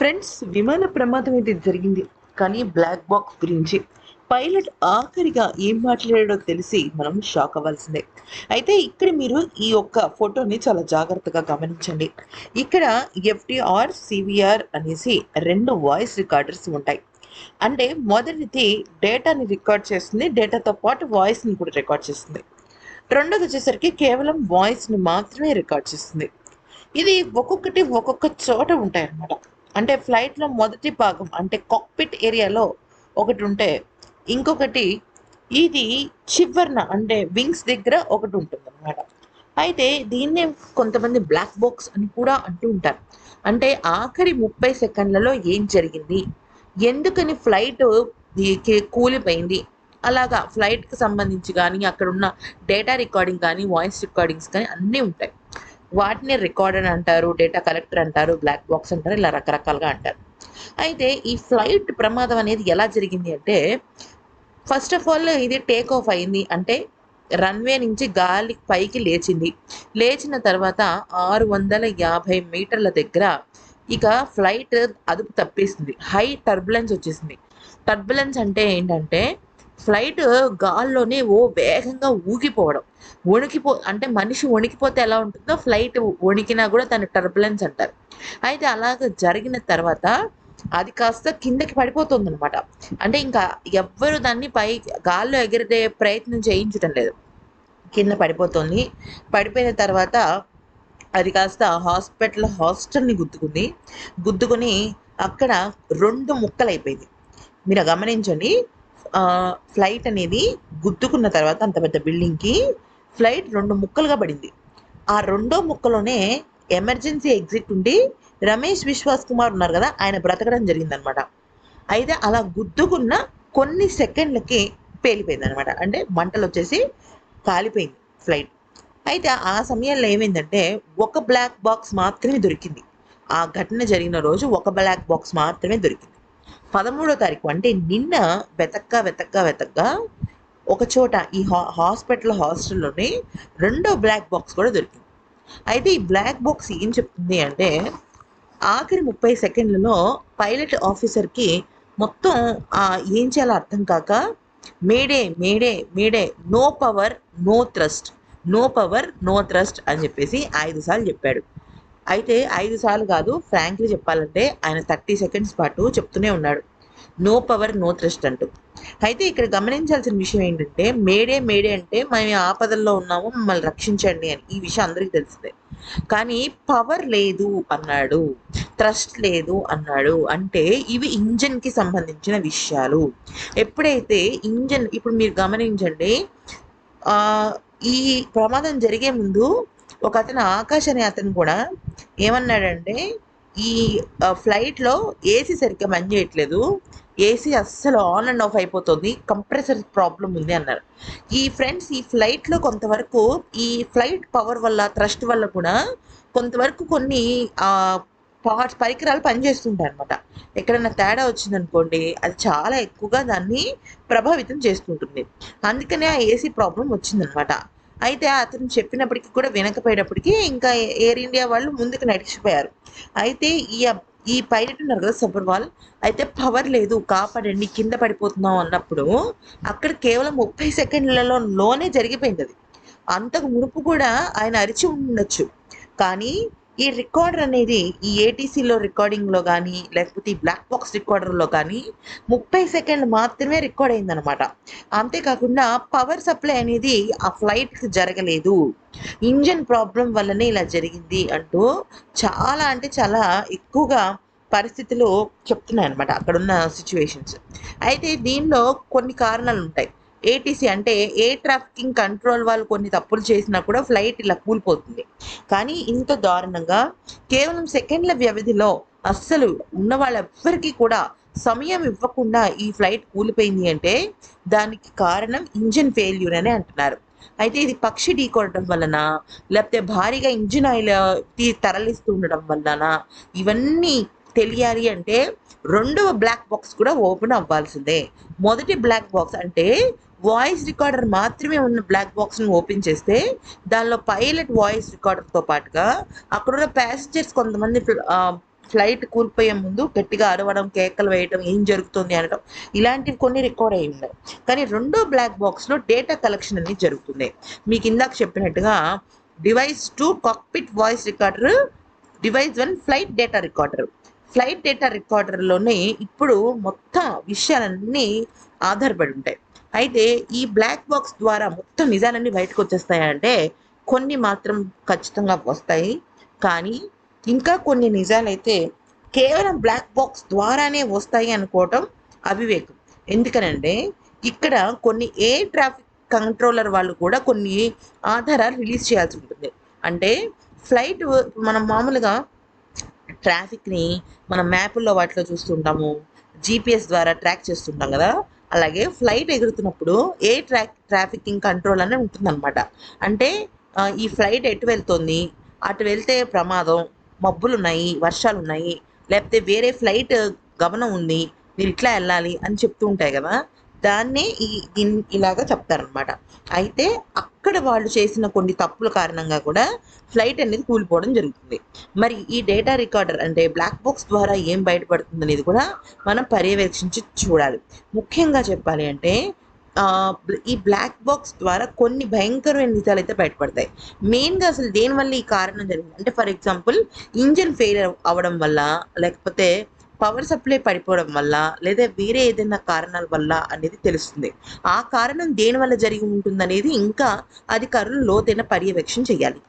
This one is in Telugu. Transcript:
ఫ్రెండ్స్ విమాన ప్రమాదం అయితే జరిగింది. కానీ బ్లాక్ బాక్స్ గురించి పైలట్ ఆఖరిగా ఏం మాట్లాడాడో తెలిసి మనం షాక్ అవ్వాల్సిందే. అయితే ఇక్కడ మీరు ఈ యొక్క ఫోటోని చాలా జాగ్రత్తగా గమనించండి. ఇక్కడ ఎఫ్టీఆర్ సివిఆర్ అనేసి రెండు వాయిస్ రికార్డర్స్ ఉంటాయి. అంటే మొదటిది డేటాని రికార్డ్ చేస్తుంది డేటాతో పాటు వాయిస్ని కూడా రికార్డ్ చేస్తుంది. రెండోది వచ్చేసరికి కేవలం వాయిస్ని మాత్రమే రికార్డ్ చేస్తుంది. ఇది ఒక్కొక్కటి ఒక్కొక్క చోట ఉంటాయన్నమాట. అంటే ఫ్లైట్లో మొదటి భాగం అంటే కాక్పిట్ ఏరియాలో ఒకటి ఉంటే ఇంకొకటి ఇది చివరన అంటే వింగ్స్ దగ్గర ఒకటి ఉంటుంది అనమాట అయితే దీన్నే కొంతమంది బ్లాక్ బాక్స్ అని కూడా అంటూ ఉంటారు. అంటే ఆఖరి ముప్పై సెకండ్లలో ఏం జరిగింది? ఎందుకని ఫ్లైట్ కూలిపోయింది? అలాగా ఫ్లైట్కి సంబంధించి కానీ అక్కడ ఉన్న డేటా రికార్డింగ్ కానీ వాయిస్ రికార్డింగ్స్ కానీ అన్నీ ఉంటాయి. వాటిని రికార్డర్ అంటారు డేటా కలెక్టర్ అంటారు బ్లాక్ బాక్స్ అంటారు ఇలా రకరకాలుగా అంటారు. అయితే ఈ ఫ్లైట్ ప్రమాదం అనేది ఎలా జరిగింది అంటే ఫస్ట్ ఆఫ్ ఆల్ ఇది టేక్ ఆఫ్ అయింది. అంటే రన్వే నుంచి గాలి పైకి లేచింది. లేచిన తర్వాత ఆరు వందల యాభై మీటర్ల దగ్గర ఇక ఫ్లైట్ అదుపు తప్పేసింది. హై టర్బులెన్స్ వచ్చేసింది. టర్బులెన్స్ అంటే ఏంటంటే ఫ్లైట్ గాల్లోనే ఓ వేగంగా ఊగిపోవడం. వణికిపో అంటే మనిషి వణికిపోతే ఎలా ఉంటుందో ఫ్లైట్ వణికినా కూడా దాన్ని టర్బులెన్స్ అంటారు. అయితే అలాగ జరిగిన తర్వాత అది కాస్త కిందకి పడిపోతుంది అనమాట అంటే ఇంకా ఎవ్వరు దాన్ని పై గాల్లో ఎగిరే ప్రయత్నం చేయించడం లేదు. కింద పడిపోతుంది. పడిపోయిన తర్వాత అది కాస్త హాస్పిటల్ హాస్టల్ని గుద్దుకుంది. గుద్దుకుని అక్కడ రెండు ముక్కలు అయిపోయింది మీరు గమనించండి ఫ్లైట్ అనేది గుద్దుకున్న తర్వాత అంత పెద్ద బిల్డింగ్కి ఫ్లైట్ రెండు ముక్కలుగా పడింది. ఆ రెండో ముక్కలోనే ఎమర్జెన్సీ ఎగ్జిట్ ఉండి రమేష్ విశ్వాస్ కుమార్ ఉన్నారు కదా ఆయన బ్రతకడం జరిగిందనమాట అయితే అలా గుద్దుకున్న కొన్ని సెకండ్లకి పేలిపోయింది అనమాట అంటే మంటలు వచ్చేసి కాలిపోయింది ఫ్లైట్ అయితే ఆ సమయంలో ఏమైందంటే ఒక బ్లాక్ బాక్స్ మాత్రమే దొరికింది. ఆ ఘటన జరిగిన రోజు ఒక బ్లాక్ బాక్స్ మాత్రమే దొరికింది. పదమూడో తారీఖు అంటే నిన్న వెతక్క వెతక్క వెతక్క ఒక చోట ఈ హా హాస్పిటల్ హాస్టల్లోనే రెండో బ్లాక్ బాక్స్ కూడా దొరికింది. అయితే ఈ బ్లాక్ బాక్స్ ఏం చెప్తుంది అంటే ఆఖరి ముప్పై సెకండ్లలో పైలట్ ఆఫీసర్కి మొత్తం ఏం చేయాలో అర్థం కాక mayday mayday mayday no power no thrust no power no thrust అని చెప్పేసి ఐదు సార్లు చెప్పాడు. అయితే ఐదు సార్లు కాదు ఫ్రాంక్లీ చెప్పాలంటే ఆయన థర్టీ సెకండ్స్ పాటు చెప్తూనే ఉన్నాడు. నో పవర్ నో థ్రస్ట్ అంటూ. అయితే ఇక్కడ గమనించాల్సిన విషయం ఏంటంటే మేడే మేడే అంటే మేము ఆపదల్లో ఉన్నాము మమ్మల్ని రక్షించండి అని. ఈ విషయం అందరికీ తెలిసిందే. కానీ పవర్ లేదు అన్నాడు ట్రస్ట్ లేదు అన్నాడు అంటే ఇవి ఇంజన్కి సంబంధించిన విషయాలు. ఎప్పుడైతే ఇంజన్ ఇప్పుడు మీరు గమనించండి ఈ ప్రమాదం జరిగే ముందు ఒక అతను ఆకాశ్ అనే అతను కూడా ఏమన్నాడంటే ఈ ఫ్లైట్లో ఏసీ సరిగ్గా పనిచేయట్లేదు ఏసీ అస్సలు ఆన్ అండ్ ఆఫ్ అయిపోతుంది. కంప్రెసర్ ప్రాబ్లం ఉంది అన్నారు. ఈ ఫ్రెండ్స్ ఈ ఫ్లైట్లో కొంతవరకు ఈ ఫ్లైట్ పవర్ వల్ల థ్రస్ట్ వల్ల కూడా కొంతవరకు కొన్ని పార్ట్స్ పరికరాలు పనిచేస్తుంటాయి అనమాట ఎక్కడైనా తేడా వచ్చిందనుకోండి అది చాలా ఎక్కువగా దాన్ని ప్రభావితం చేస్తుంటుంది. అందుకనే ఆ ఏసీ ప్రాబ్లం వచ్చిందనమాట అయితే అతను చెప్పినప్పటికీ కూడా వినకపోయేటప్పటికీ ఇంకా ఎయిర్ ఇండియా వాళ్ళు ముందుకు నడిచిపోయారు. అయితే ఈ ఈ పైలట్ ఉన్నారు కదా సబర్వాల్ అయితే పవర్ లేదు కాపాడండి కింద పడిపోతున్నాం అన్నప్పుడు అక్కడ కేవలం ముప్పై సెకండ్లలో లోనే జరిగిపోయింది అది. అంతకు మునుపు కూడా ఆయన అరిచి ఉండొచ్చు. కానీ ఈ రికార్డర్ అనేది ఈ ఏటీసీలో రికార్డింగ్లో కానీ లేకపోతే ఈ బ్లాక్ బాక్స్ రికార్డర్లో కానీ ముప్పై సెకండ్లు మాత్రమే రికార్డ్ అయిందనమాట అంతేకాకుండా పవర్ సప్లై అనేది ఆ ఫ్లైట్కి జరగలేదు. ఇంజన్ ప్రాబ్లం వల్లనే ఇలా జరిగింది అంటూ చాలా అంటే చాలా ఎక్కువగా పరిస్థితులు చెప్తున్నాయి అనమాట అక్కడున్న సిచ్యువేషన్స్ అయితే దీనిలో కొన్ని కారణాలు ఉంటాయి ఏటీసీ అంటే ఏ ట్రాఫికింగ్ కంట్రోల్ వాళ్ళు కొన్ని తప్పులు చేసినా కూడా ఫ్లైట్ ఇలా కూలిపోతుంది. కానీ ఇంత దారుణంగా కేవలం సెకండ్ల వ్యవధిలో అస్సలు ఉన్న వాళ్ళెవ్వరికీ కూడా సమయం ఇవ్వకుండా ఈ ఫ్లైట్ కూలిపోయింది అంటే దానికి కారణం ఇంజిన్ ఫెయిల్యూర్ అని అంటున్నారు. అయితే ఇది పక్షి ఢీకొనడం వలన లేకపోతే భారీగా ఇంజిన్ ఆయిల్ తరలిస్తూ ఉండడం వలన ఇవన్నీ తెలియాలి అంటే రెండవ బ్లాక్ బాక్స్ కూడా ఓపెన్ అవ్వాల్సిందే. మొదటి బ్లాక్ బాక్స్ అంటే వాయిస్ రికార్డర్ మాత్రమే ఉన్న బ్లాక్ బాక్స్ని ఓపెన్ చేస్తే దానిలో పైలట్ వాయిస్ రికార్డర్తో పాటుగా అక్కడున్న ప్యాసింజర్స్ కొంతమంది ఫ్లైట్ కూలిపోయే ముందు గట్టిగా అరవడం కేకలు వేయడం ఏం జరుగుతుంది అనడం ఇలాంటివి కొన్ని రికార్డ్ అయి ఉన్నాయి. కానీ రెండో బ్లాక్ బాక్స్లో డేటా కలెక్షన్ అనేది జరుగుతుంది. మీకు ఇందాక చెప్పినట్టుగా device two cockpit voice recorder device one flight data recorder flight data రికార్డర్లోనే ఇప్పుడు మొత్తం విషయాలన్నీ ఆధారపడి ఉంటాయి. అయితే ఈ బ్లాక్ బాక్స్ ద్వారా మొత్తం నిజాలన్నీ బయటకు వచ్చేస్తాయంటే కొన్ని మాత్రం ఖచ్చితంగా వస్తాయి. కానీ ఇంకా కొన్ని నిజాలైతే కేవలం బ్లాక్ బాక్స్ ద్వారానే వస్తాయి అనుకోవటం అవివేకం. ఎందుకనంటే ఇక్కడ కొన్ని ఏ ట్రాఫిక్ కంట్రోలర్ వాళ్ళు కూడా కొన్ని ఆధారాలు రిలీజ్ చేయాల్సి ఉంటుంది. అంటే ఫ్లైట్ మనం మామూలుగా ట్రాఫిక్ని మనం మ్యాపుల్లో వాటిలో చూస్తుంటాము. జీపీఎస్ ద్వారా ట్రాక్ చేస్తుంటాం కదా. అలాగే ఫ్లైట్ ఎగురుతున్నప్పుడు ఏ ట్రాక్ ట్రాఫికింగ్ కంట్రోల్ అనేది ఉంటుందన్నమాట. అంటే ఈ ఫ్లైట్ ఎటు వెళ్తుంది? అటు వెళ్తే ప్రమాదం మబ్బులు ఉన్నాయి వర్షాలు ఉన్నాయి లేకపోతే వేరే ఫ్లైట్ గమనం ఉంది మీరు ఇట్లా వెళ్ళాలి అని చెప్తూ ఉంటాయి కదా. దాన్నే ఈ ఇన్- ఇలాగా చెప్తారనమాట అయితే అక్కడ వాళ్ళు చేసిన కొన్ని తప్పుల కారణంగా కూడా ఫ్లైట్ అనేది కూలిపోవడం జరుగుతుంది. మరి ఈ డేటా రికార్డర్ అంటే బ్లాక్ బాక్స్ ద్వారా ఏం బయటపడుతుంది అనేది కూడా మనం పర్యవేక్షించి చూడాలి. ముఖ్యంగా చెప్పాలి అంటే ఈ బ్లాక్ బాక్స్ ద్వారా కొన్ని భయంకరమైన నిజాలు అయితే బయటపడతాయి. మెయిన్గా అసలు దేనివల్ల ఈ కారణం జరిగింది? అంటే ఫర్ ఎగ్జాంపుల్ ఇంజిన్ ఫెయిల్ అవ్వడం వల్ల లేకపోతే పవర్ సప్లై పడిపోవడం వల్ల లేదా వేరే ఏదైనా కారణాల వల్ల అనేది తెలుస్తుంది. ఆ కారణం దేని వల్ల జరిగి ఉంటుంది అనేది ఇంకా అధికారులు లోతైన పర్యవేక్షణ చేయాలి.